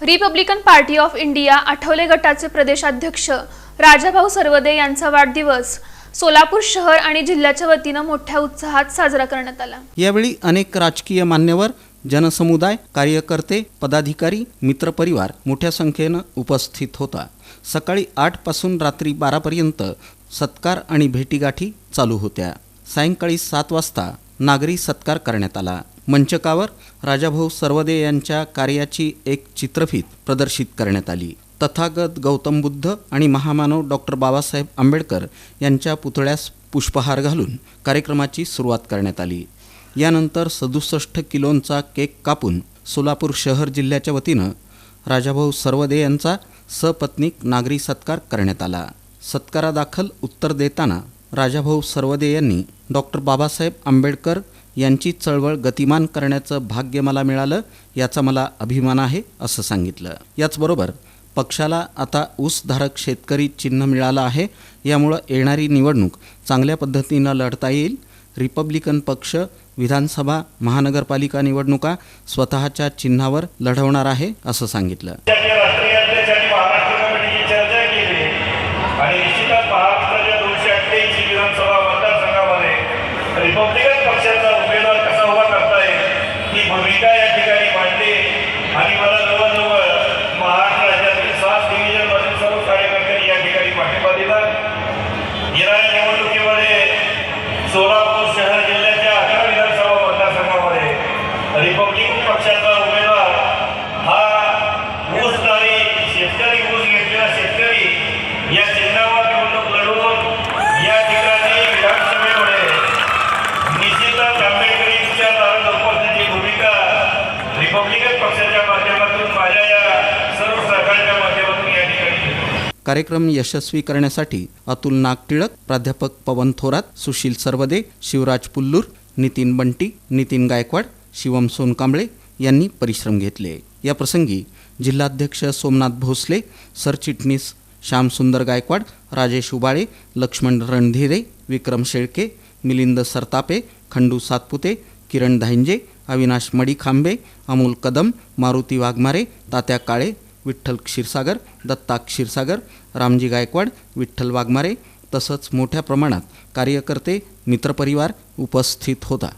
Republican party of India Athawale गटाचे प्रदेशाध्यक्ष राजाभाऊ सर्वदे यांचा वाढदिवस सोलापूर शहर आणि जिल्ह्याच्या वतीनं मोठ्या उत्साहात साजरा करण्यात आला. यावेळी अनेक राजकीय मान्यवर जनसमुदाय कार्यकर्ते पदाधिकारी मित्रपरिवार मोठ्या संख्येनं उपस्थित होता. सकाळी आठपासून रात्री बारापर्यंत सत्कार आणि भेटीगाठी चालू होत्या. सायंकाळी सात वाजता नागरी सत्कार करण्यात आला. मंचकावर राजाभाऊ सर्वदे यांच्या कार्याची एक चित्रफीत प्रदर्शित करण्यात आली. तथागत गौतम बुद्ध आणि महामानव डॉक्टर बाबासाहेब आंबेडकर यांच्या पुतळ्यास पुष्पहार घालून कार्यक्रमाची सुरुवात करण्यात आली. यानंतर सदुसष्ट किलोंचा केक कापून सोलापूर शहर जिल्ह्याच्या वतीनं राजाभाऊ सर्वदे यांचा सपत्नीक नागरी सत्कार करण्यात आला. सत्कारादाखल उत्तर देताना राजाभाऊ सर्वदे यांनी डॉक्टर बाबासाहेब आंबेडकर यांची चळवळ गतिमान करण्याचं भाग्य मला मिळालं याचा मला अभिमान आहे असं सांगितलं. याचबरोबर पक्षाला आता ऊसधारक शेतकरी चिन्ह मिळालं आहे यामुळं येणारी निवडणूक चांगल्या पद्धतीनं लढता येईल. रिपब्लिकन पक्ष विधानसभा महानगरपालिका निवडणुका स्वतःच्या चिन्हावर लढवणार आहे असं सांगितलं. आणि महाराष्ट्र पक्षाचा उमेदवार कसा उभा करता येईल? ही भूमिका या ठिकाणी मांडली. आणि मला जवळजवळ महाराष्ट्र राज्यातील सात डिव्हिजनमधील सर्व कार्यकर्त्यांनी या ठिकाणी पाठिंबा दिला. येणाऱ्या निवडणुकीमध्ये सोलापूर शहर जिल्ह्याच्या अकरा विधानसभा मतदारसंघामध्ये रिपब्लिकन पक्षाचा उमेदवार हा ऊसदारी शेतकरी ऊस घेतलेला शेतकरी या चिन्हावर निवडणूक लढवून या ठिकाणी विधानसभेमध्ये निश्चितच आंबेडकरी विचारधारा जपण्याची भूमिका रिपब्लिकन पक्षाच्या माध्यमातून माझ्या या सर्व सहकार्याच्या माध्यमातून या ठिकाणी घेतो. कार्यक्रम यशस्वी करण्यासाठी अतुल नागटिळक प्राध्यापक पवन थोरात सुशील सरवदे शिवराज पुल्लूर नितीन बंटी नितीन गायकवाड शिवम सोनकांबळे यांनी परिश्रम घेतले. या प्रसंगी जिल्हाध्यक्ष सोमनाथ भोसले सरचिटणीस श्यामसुंदर गायकवाड राजेश उबाळे लक्ष्मण रणधीरे विक्रम शेळके मिलिंद सरतापे खंडू सातपुते किरण धांजे अविनाश मडीखांबे अमोल कदम मारुती वाघमारे तात्या काळे विठ्ठल क्षीरसागर दत्ता क्षीरसागर रामजी गायकवाड विठ्ठल वाघमारे तसंच मोठ्या प्रमाणात कार्यकर्ते मित्रपरिवार उपस्थित होता.